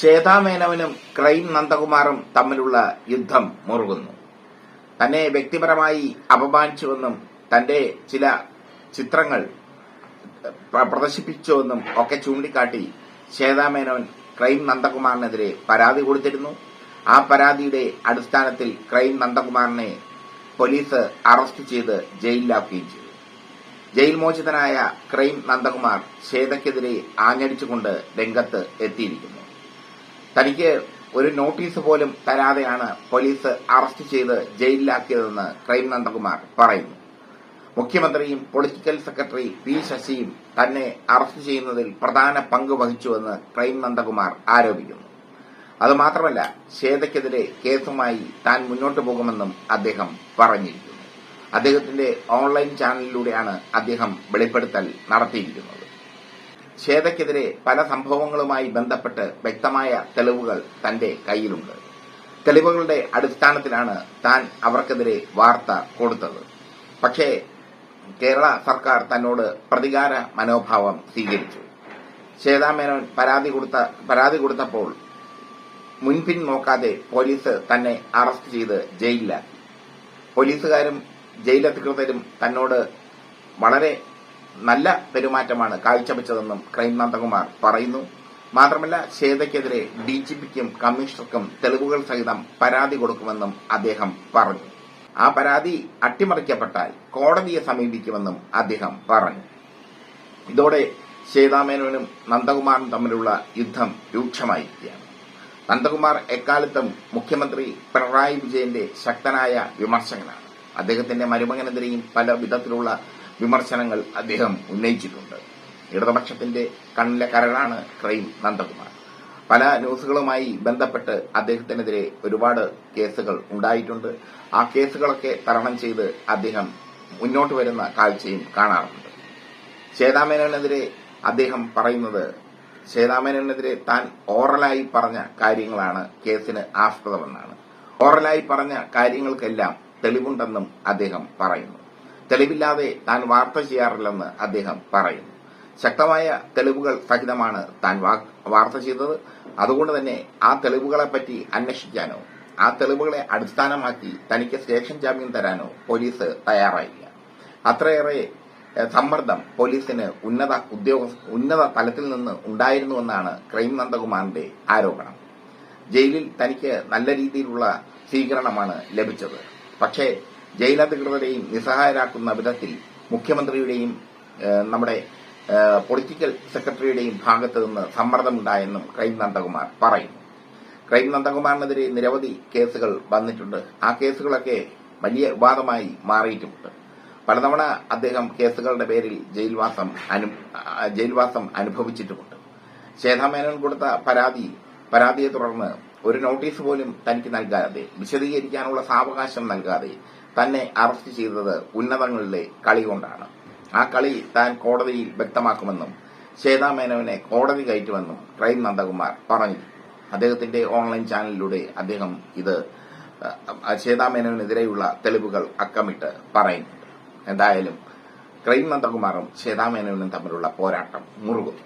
ശ്വേതാമേനവനും crime നന്ദകുമാറും തമ്മിലുള്ള യുദ്ധം മുറുകുന്നു. തന്നെ വ്യക്തിപരമായി അപമാനിച്ചുവെന്നും തന്റെ ചില ചിത്രങ്ങൾ പ്ര- പ്രദർശിപ്പിച്ചുവെന്നും ഒക്കെ ചൂണ്ടിക്കാട്ടി ശ്വേതാമേനോൻ ക്രൈം നന്ദകുമാറിനെതിരെ പരാതി കൊടുത്തിരുന്നു. ആ പരാതിയുടെ അടിസ്ഥാനത്തിൽ ക്രൈം നന്ദകുമാറിനെ പോലീസ് അറസ്റ്റ് ചെയ്ത് ജയിലിലാക്കുകയും ചെയ്തു. ജയിൽ മോചിതനായ ക്രൈം നന്ദകുമാർ ശ്വേതയ്ക്കെതിരെ ആഞ്ഞടിച്ചുകൊണ്ട് രംഗത്ത് എത്തിയിരിക്കുന്നു. തനിക്ക് ഒരു നോട്ടീസ് പോലും തരാതെയാണ് പോലീസ് അറസ്റ്റ് ചെയ്ത് ജയിലിലാക്കിയതെന്ന് ക്രൈം നന്ദകുമാർ പറയുന്നു. മുഖ്യമന്ത്രിയും പൊളിറ്റിക്കൽ സെക്രട്ടറി പി ശശിയും തന്നെ അറസ്റ്റ് ചെയ്യുന്നതിൽ പ്രധാന പങ്ക് വഹിച്ചുവെന്ന് ക്രൈം നന്ദകുമാർ ആരോപിക്കുന്നു. അതുമാത്രമല്ല ശ്വേതയ്ക്കെതിരെ കേസുമായി താൻ മുന്നോട്ടു പോകുമെന്നും അദ്ദേഹം പറഞ്ഞിരിക്കുന്നു. അദ്ദേഹത്തിന്റെ ഓൺലൈൻ ചാനലിലൂടെയാണ് അദ്ദേഹം വെളിപ്പെടുത്തൽ നടത്തിയിരിക്കുന്നത്. ശ്വേതയ്ക്കെതിരെ പല സംഭവങ്ങളുമായി ബന്ധപ്പെട്ട് വ്യക്തമായ തെളിവുകൾ തന്റെ കയ്യിലുണ്ട്. തെളിവുകളുടെ അടിസ്ഥാനത്തിലാണ് താൻ അവർക്കെതിരെ വാർത്ത കൊടുത്തത്. പക്ഷേ കേരള സർക്കാർ തന്നോട് പ്രതികാര മനോഭാവം സ്വീകരിച്ചു. ശ്വേതാമേനോൻ പരാതി കൊടുത്ത പരാതി കൊടുത്തപ്പോൾ മുൻപിൻ നോക്കാതെ പോലീസ് തന്നെ അറസ്റ്റ് ചെയ്ത് ജയിലിലാക്കി. പോലീസുകാരും ജയിലധികൃതരും തന്നോട് വളരെ നല്ല പെരുമാറ്റമാണ് കാഴ്ചവെച്ചതെന്നും ക്രൈം നന്ദകുമാർ പറയുന്നു. മാത്രമല്ല ശ്വേതയ്ക്കെതിരെ ഡിജിപിക്കും കമ്മീഷണർക്കും തെളിവുകൾ സഹിതം പരാതി കൊടുക്കുമെന്നും അദ്ദേഹം പറഞ്ഞു. ആ പരാതി അട്ടിമറിക്കപ്പെട്ടാൽ കോടതിയെ സമീപിക്കുമെന്നും അദ്ദേഹം പറഞ്ഞു. ഇതോടെ ശ്വേതാമേനോനും നന്ദകുമാറും തമ്മിലുള്ള യുദ്ധം രൂക്ഷമായിരിക്കുകയാണ്. നന്ദകുമാർ എക്കാലത്തും മുഖ്യമന്ത്രി പിണറായി വിജയന്റെ ശക്തനായ വിമർശകനാണ്. അദ്ദേഹത്തിന്റെ മരുമകനെതിരെയും പല വിധത്തിലുള്ള വിമർശനങ്ങൾ അദ്ദേഹം ഉന്നയിച്ചിട്ടുണ്ട്. ഇടതുപക്ഷത്തിന്റെ കണ്ണിലെ കരടാണ് ക്രൈം നന്ദകുമാർ. പല ന്യൂസുകളുമായി ബന്ധപ്പെട്ട് അദ്ദേഹത്തിനെതിരെ ഒരുപാട് കേസുകൾ ഉണ്ടായിട്ടുണ്ട്. ആ കേസുകളൊക്കെ തരണം ചെയ്ത് അദ്ദേഹം മുന്നോട്ട് വരുന്ന കാഴ്ചയും കാണാറുണ്ട്. ശ്വേതാമേനോനെതിരെ അദ്ദേഹം പറയുന്നത് ശ്വേതാമേനോനെതിരെ താൻ ഓറലായി പറഞ്ഞ കാര്യങ്ങളാണ് കേസിന് ആസ്പദമെന്നാണ്. ഓറലായി പറഞ്ഞ കാര്യങ്ങൾക്കെല്ലാം തെളിവുണ്ടെന്നും അദ്ദേഹം പറയുന്നു. തെളിവില്ലാതെ താൻ വാർത്ത ചെയ്യാറില്ലെന്ന് അദ്ദേഹം പറയുന്നു. ശക്തമായ തെളിവുകൾ സഹിതമാണ് താൻ വാർത്ത ചെയ്തത്. അതുകൊണ്ട് തന്നെ ആ തെളിവുകളെപ്പറ്റി അന്വേഷിക്കാനോ ആ തെളിവുകളെ അടിസ്ഥാനമാക്കി തനിക്ക് സ്റ്റേഷൻ ജാമ്യം തരാനോ പോലീസ് തയ്യാറായില്ല. അത്രയേറെ സമ്മർദ്ദം പോലീസിന് ഉന്നത ഉദ്യോഗ ഉന്നത തലത്തിൽ നിന്ന് ഉണ്ടായിരുന്നുവെന്നാണ് ക്രൈം നന്ദകുമാറിന്റെ ആരോപണം. ജയിലിൽ തനിക്ക് നല്ല രീതിയിലുള്ള സ്വീകരണമാണ് ലഭിച്ചത്. പക്ഷേ ജയിലധികൃതരെയും നിസ്സഹായരാക്കുന്ന വിധത്തിൽ മുഖ്യമന്ത്രിയുടെയും നമ്മുടെ പൊളിറ്റിക്കൽ സെക്രട്ടറിയുടെയും ഭാഗത്ത് നിന്ന് സമ്മർദ്ദമുണ്ടായെന്നും ക്രൈം നന്ദകുമാർ പറയുന്നു. ക്രൈം നന്ദകുമാറിനെതിരെ നിരവധി കേസുകൾ വന്നിട്ടുണ്ട്. ആ കേസുകളൊക്കെ വലിയ വിവാദമായി മാറിയിട്ടുമുണ്ട്. പലതവണ അദ്ദേഹം കേസുകളുടെ പേരിൽ ജയിൽവാസം ജയിൽവാസം അനുഭവിച്ചിട്ടുമുണ്ട്. ശ്വേതാമേനോൻ കൊടുത്ത പരാതി പരാതിയെ തുടർന്ന് ഒരു നോട്ടീസ് പോലും തനിക്ക് നൽകാതെ വിശദീകരിക്കാനുള്ള സാവകാശം നൽകാതെ തന്നെ അറസ്റ്റ് ചെയ്തത് ഉന്നതങ്ങളിലെ കളി കൊണ്ടാണ്. ആ കളി താൻ കോടതിയിൽ വ്യക്തമാക്കുമെന്നും ശ്വേതാമേനോനെ കോടതി കയറ്റുമെന്നും ക്രൈം നന്ദകുമാർ പറഞ്ഞു. അദ്ദേഹത്തിന്റെ ഓൺലൈൻ ചാനലിലൂടെ അദ്ദേഹം ഇത് ശ്വേതാ ശ്വേതാമേനോനെതിരെയുള്ള തെളിവുകൾ അക്കമിട്ട് പറയുന്നുണ്ട്. എന്തായാലും ക്രൈം നന്ദകുമാറും ശ്വേതാമേനോനും തമ്മിലുള്ള പോരാട്ടം മുറുകുന്നു.